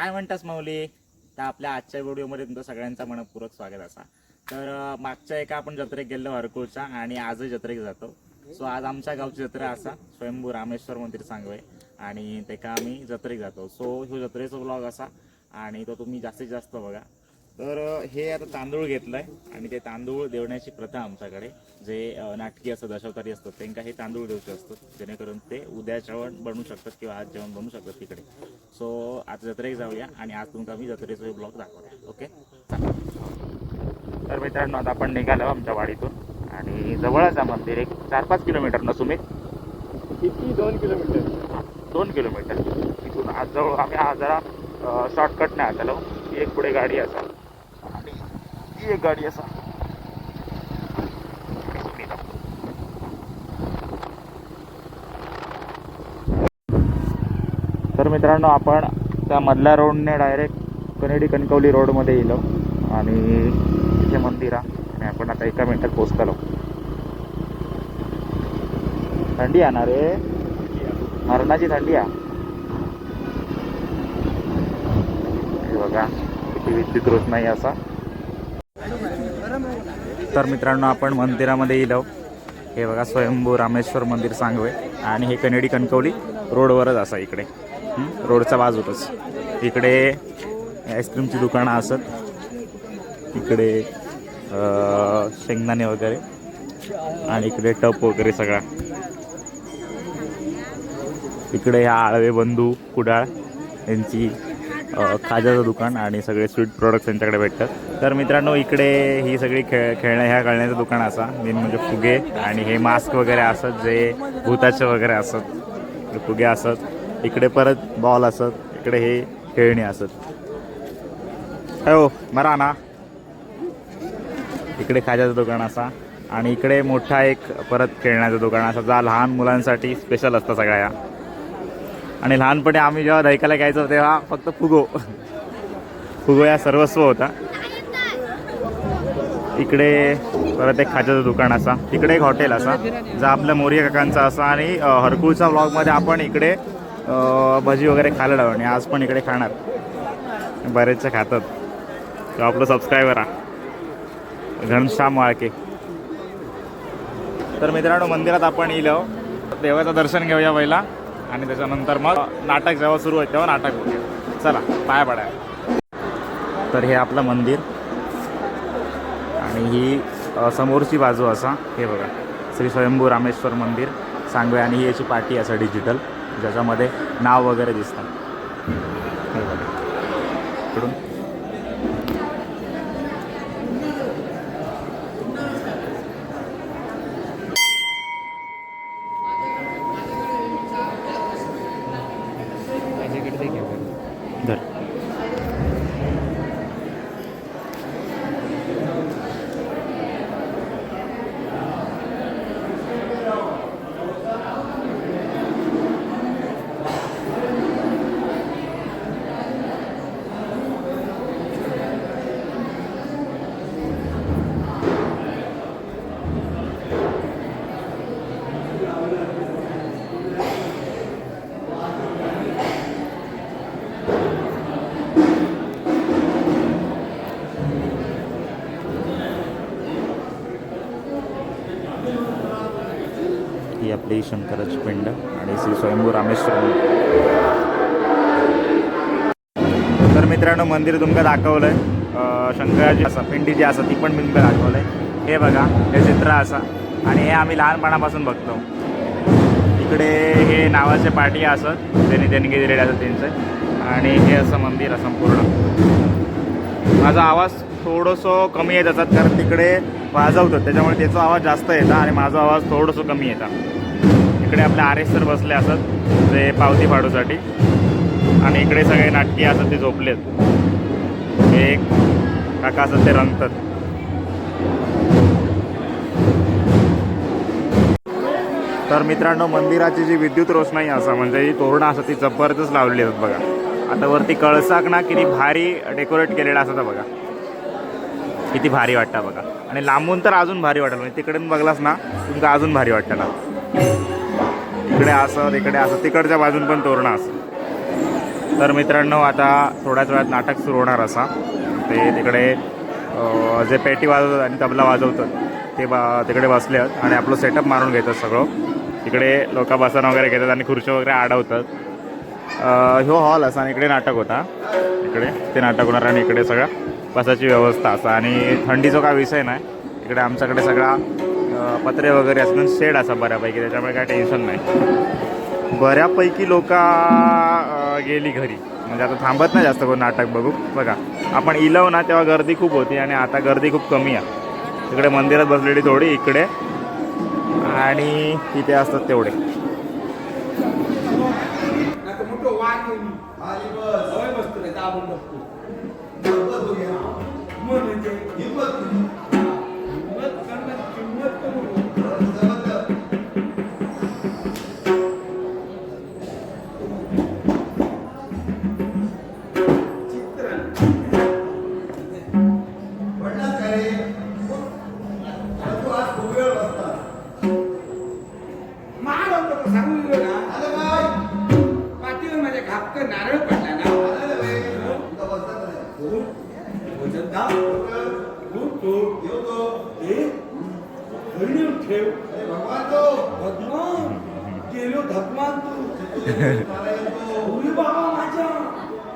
काय म्हणतास माऊली? तर आपल्या आजच्या व्हिडिओमध्ये तुमचं सगळ्यांचा मनपूर्वक स्वागत असा. तर मागच्या एका आपण जत्रेक गेलो हरकुळच्या आणि आजही जत्रेक जातो. सो आज आमच्या गावची जत्रा असा स्वयंभू रामेश्वर मंदिर सांगवे आणि तेका आम्ही जत्रेक जातो. सो ह्यो जत्रेचो ब्लॉग असा आणि तो तुम्ही जास्तीत जास्त बघा. तर हे आता तांदूळ घेतलंय आणि ते तांदूळ देवण्याची प्रथा आमच्याकडे जे नाटकी असतं दशावतारी असतात त्यांना हे तांदूळ देऊचे असतात जेणेकरून ते उद्या जेवण बनवू शकतात किंवा आज जेवण बनवू शकतात तिकडे. सो आज जत्रेक जाऊया आणि आज तुमका मी जत्रेचा ब्लॉग दाखवूया ओके? तर मित्रांनो आता आपण निघालो आमच्या वाडीतून आणि जवळच आहे मंदिर एक चार पाच किलोमीटर ना तुम्ही? किती? दोन किलोमीटर. दोन किलोमीटर. इथून आज जवळ आम्ही आज जरा शॉर्टकट नाही आलो ही एक पुढे गाडी असा ही एक गाडी असा तर मित्रांनो आपण त्या मधल्या रोडने डायरेक्ट कनेडी कणकवली रोडमध्ये येलो आणि तिथे मंदिर आणि आपण आता एका मिनिटात पोचतलो थंडी आहे ना रे? मरणाची थंडी आहे. हे बघा किती विद्युत रोज नाही असा. तर मित्रांनो आपण मंदिरामध्ये येलो हे बघा स्वयंभू रामेश्वर मंदिर सांगवे. आणि हे कनेडी कणकवली रोडवरच असा इकडे. रोडचा रोडच्या बाजूतच. इकडे आईस्क्रीमची दुकानं असत. इकडे शेंगदाणे वगैरे. आणि इकडे टप वगैरे सगळा. इकडे ह्या आळवे बंधू कुडाळ यांची खाज्याचं दुकान आणि सगळे स्वीट प्रोडक्ट्स यांच्याकडे भेटतात. तर मित्रांनो इकडे ही सगळी खेळ खेळण्या ह्या खेळण्याचं दुकान असा. मेन म्हणजे फुगे आणि हे मास्क वगैरे असत जे भूताचे वगैरे असत. फुगे असत इकडे परत बॉल असत इकडे हे खेळणी असत. हो मरा ना. इकडे खाज्याचं दुकान असा. आणि इकडे मोठा एक परत खेळण्याचं दुकान असा जा लहान मुलांसाठी स्पेशल असतं सगळ्या. आणि लहानपणी आम्ही जेव्हा दैकाला घ्यायचो तेव्हा फक्त फुगो. फुगो या सर्वस्व होता. इकडे परत एक खाद्याचं दुकान असा. तिकडे एक हॉटेल असा जो आपल्या मोरिया काकांचा असा आणि हरकुळचा ब्लॉगमध्ये आपण इकडे भजी वगैरे खायला लावू आणि आज पण इकडे खाणार. बरेचसे खातात. तो आपलं सबस्क्रायबर आहे घनश्याम वाळके. तर मित्रांनो मंदिरात आपण येलो देवाचं दर्शन घेऊया पहिला. आणि त्याच्यानंतर मग नाटक जेव्हा सुरू होईल तेव्हा नाटक बघूया. चला पाया पडाय तर हे आपलं मंदिर. आणि ही समोरची बाजू असा हे बघा. श्री स्वयंभू रामेश्वर मंदिर. सांगवे आणि ही याची पाटी असा डिजिटल ज्याच्यामध्ये नाव वगैरे दिसतात हे बघा. इकडून. ही शंकराची पिंड. आणि श्री स्वयंभू रामेश्वर तर मित्रांनो मंदिर तुमका दाखवलंय. शंकराची असा पिंडी जी असा ती पण मी तुमका दाखवलंय. हे बघा हे चित्र असा. आणि हे आम्ही लहानपणापासून बघतो. इकडे हे नावाचे पाठी असत त्यांनी देणगी दिलेले असत त्यांचे. आणि हे असं मंदिर असं संपूर्ण माझा आवाज थोडंसं कमी येत असतात कारण तिकडे वाजवतात त्याच्यामुळे त्याचा आवाज जास्त येतात आणि माझा आवाज थोडंसं कमी येतात इकडे आपले आर एस सर बसले असत ते पावती फाडूसाठी. आणि इकडे सगळे नाटकी असत ते झोपलेत. हे एक काका असत ते रंगतात. तर मित्रांनो मंदिराची जी विद्युत रोषणाई असा म्हणजे ही तोरणं असं ती जबरदस्त लावलेली असतात बघा. आता वरती कळसाक ना किती भारी डेकोरेट केलेलं असतं बघा. किती भारी वाटतं बघा. आणि लांबून तर अजून भारी वाटेल म्हणजे तिकडून बघलास ना तुमका अजून भारी वाटतं ना. इकडे असं तिकडे असं तिकडच्या बाजून पण तोरणं असं. तर मित्रांनो आता थोड्याच वेळात नाटक सुरू होणार असा. ते तिकडे जे पेटी वाजवतात आणि तबला वाजवतात ते बा तिकडे बसले आहेत आणि आपलं सेटअप मारून घेतात सगळं. तिकडे लोक बसन वगैरे घेतात आणि खुर्च्या वगैरे अडवतात हो ह्यो हॉल असा आणि इकडे नाटक होता. इकडे ते नाटक होणार आणि इकडे सगळं बसायची व्यवस्था असा. आणि थंडीचा काय विषय नाही. इकडे आमच्याकडे सगळा पत्रे वगैरे असून शेड असा बऱ्यापैकी त्याच्यामुळे काय टेन्शन नाही. बऱ्यापैकी लोक गेली घरी. म्हणजे आता थांबत नाही जास्त कोण नाटक बघू बघा आपण इलव ना तेव्हा गर्दी खूप होती आणि आता गर्दी खूप कमी आहे. तिकडे मंदिरात बसलेली थोडी इकडे. आणि तिथे असतात तेवढे.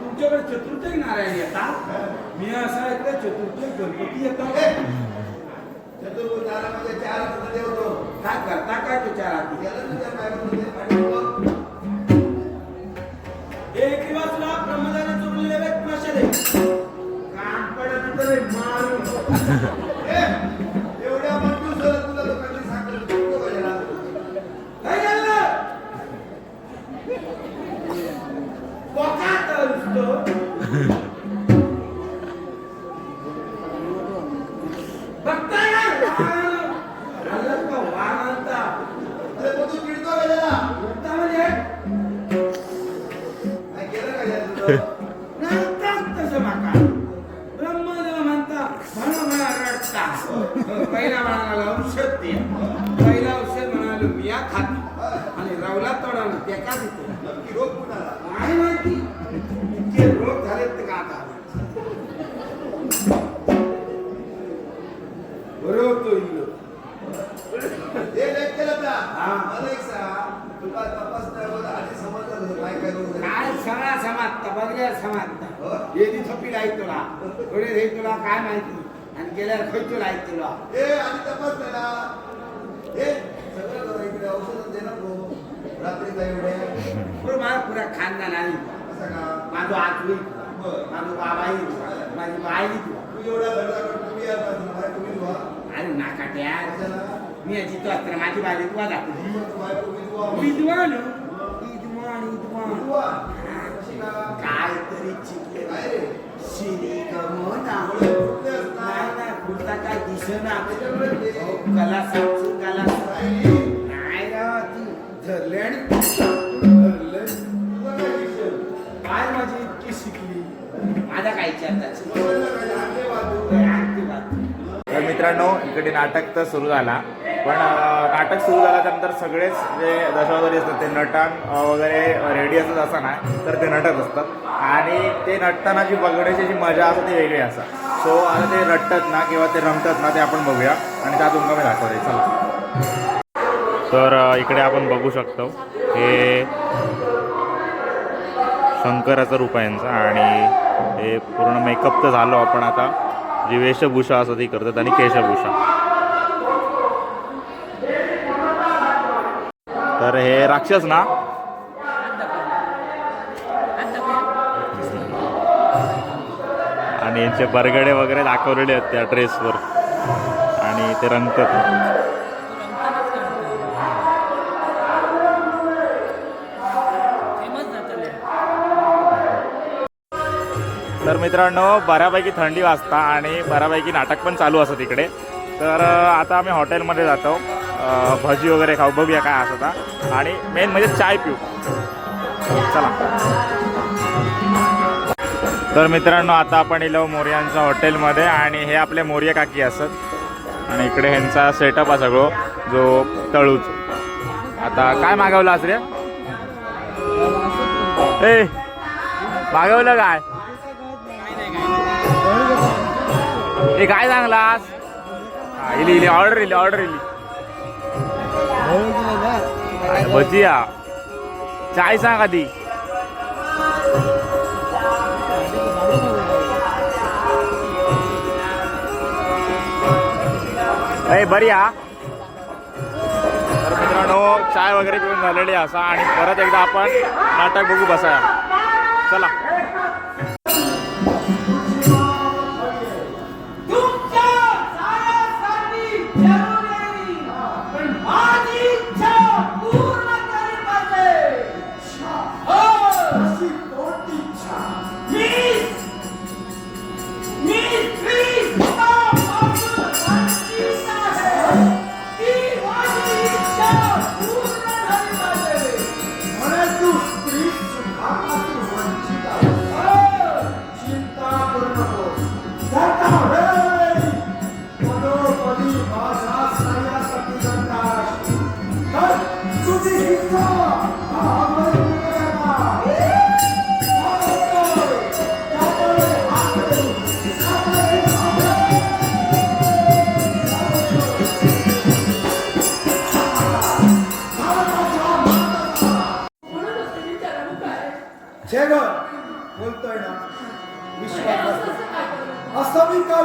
तुमच्याकडे चतुर्थी नारायण येतात. मी असं ऐकलं चतुर्थी गणपती येतात काय करता काय तुझ्या रात्री एक दिवस चोरलेले कान पडल्यानंतर हे मारून. पहिला म्हणाला औषध दे. पहिला औषध म्हणालो बिया खात आणि रवला तोडा ते का देतो? नाही माहिती. इतके रोग झालेत ते का आता? बरोबर तो इल्लो. काय सगळा समाजता बघल्या समाजता येदी थप्पी लाईत तुला. थोडे तुला काय माहिती? आणि गेल्यावर खर्च लाईत तुला. बरोबर मला पुरा खानदान आली माझं आजवी माझं बाबाई माझी बाई अरे नाकाट्या. मी याची तो असताना माझी बाई तुला दाखवली विद्वान विद्वान विद्वान काय काय दिसेना अहो, कला साचू कला नाही राव ती धरले आणि धरले. काय माझी इतकी शिकली? माझा काय विचारतात तर मित्रांनो इकडे नाटक तर सुरू झाला. पण नाटक सुरू झाल्यानंतर सगळेच जे दशावतारी असतात ते नटन वगैरे रेडी असतात असं नाही तर ते नटत असतात. आणि ते नटताना जी बघण्याची जी मजा असते ती वेगळी असतात सो आता ते नटतात ना किंवा ते रमतात ना ते आपण बघूया आणि त्या तुमका मी दाखवते. चला. तर इकडे आपण बघू शकतो. हे शंकराचं रूप आहे यांचं आणि हे पूर्ण मेकअप तर झालो आपण आता. जी वेशभूषा असं ती करतात आणि केशभूषा. तर हे राक्षस ना? आणि यांचे बरगडे वगैरे दाखवलेले आहेत त्या ड्रेसवर आणि ते रंगतात. तर मित्रांनो बऱ्यापैकी थंडी वाजता आणि बऱ्यापैकी नाटक पण चालू असतं तिकडे. तर आता आम्ही हॉटेलमध्ये जातो. भजी वगैरे खाऊ. बघूया काय असं आता. आणि मेन म्हणजे चाय पिऊ. चला. तर मित्रांनो आता आपण इलो मोर्यांच्या हॉटेलमध्ये आणि हे आपले मोर्य काकी असत आणि इकडे ह्यांचा सेटअप आहे सगळं जो तळूच. आता काय मागवलं आज रे? ए मागवलं काय? हे काय सांगलास हा, इली इली ऑर्डर इली ऑर्डर इली. भजिया. चाय सांग आधी. नाही बरी हा तर मित्रांनो चाय वगैरे पिऊन झालेली असा. आणि परत एकदा आपण नाटक बघू बसा चला. Vamos lá, vamos lá.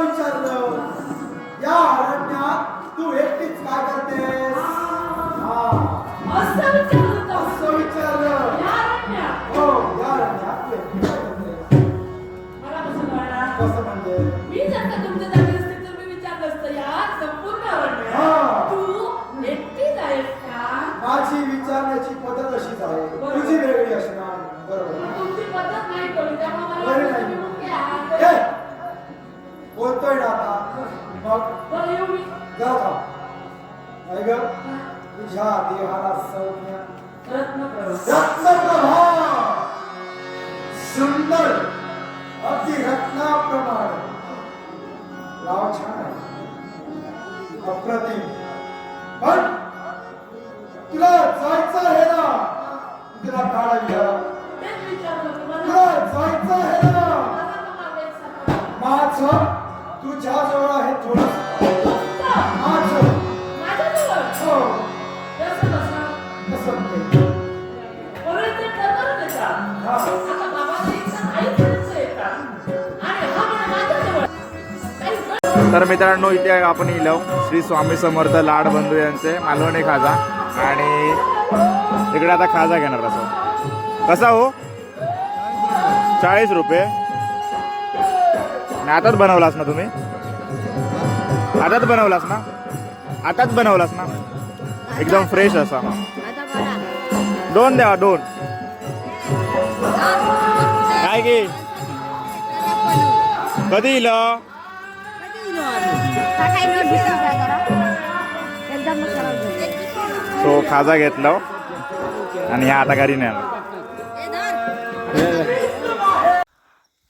विचारलं या अरण्यात तू एकटीच काय करतेस? हा. असं विचारलं हो या अरण्यात तू एकटी काय करतेस? कसं म्हणजे? मी जर का तुमच्या तुझ्या देहाला सौम्य रत्नप्रभा सुंदर! अगदी रत्नाप्रमाणे! नाव छान आहे. अप्रतिम. पण तुला जायचं आहे ना? तुला काढा तुम्हाला तुला जायचं आहे ना. माझं ते ठरवलं त्याचा. आता इच्छा येतात. आणि हा माझ्याजवळ. तर मित्रांनो इथे आपण इलो. श्री स्वामी समर्थ लाड बंधू यांचे मालवणी खाजा. आणि इकडे आता खाजा घेणार असं. कसा हो? चाळीस रुपये. आणि आताच बनवलास ना तुम्ही? आताच बनवलास ना? आताच बनवलास ना? एकदम फ्रेश असा. दोन द्या दोन. काय की? कधी येईल तो खाजा घेतला हो. आणि ह्या आता घरी नाही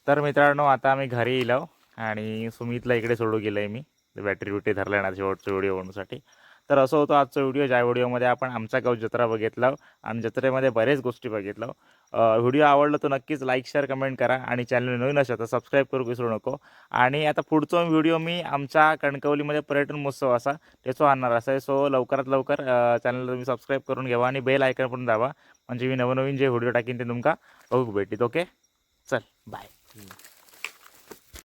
तर मित्रांनो आता आम्ही घरी येलो आणि सुमितला इकडे सोडू गेलं आहे मी बॅटरी बिटरी धरल्या ना शेवटच्या व्हिडिओ बनवण्यासाठी. तर असं होतं आजचा व्हिडिओ ज्या व्हिडिओमध्ये आपण आमचा गाव जत्रा बघितला आणि जत्रेमध्ये बरेच गोष्टी बघितलं व्हिडिओ आवडला तर नक्कीच लाईक शेअर कमेंट करा आणि चॅनल नवीन असेल तर सबस्क्राईब करू विसरू नको. आणि आता पुढचा व्हिडिओ मी आमच्या कणकवलीमध्ये पर्यटन महोत्सव असा त्याचो आणणार असा आहे. सो लवकरात लवकर चॅनलला तुम्ही सबस्क्राईब करून घ्यावा आणि बेल आयकन पण दाबा. म्हणजे मी नवनवीन जे व्हिडिओ टाकीन ते तुमका बघू भेटीत. ओके? चल बाय.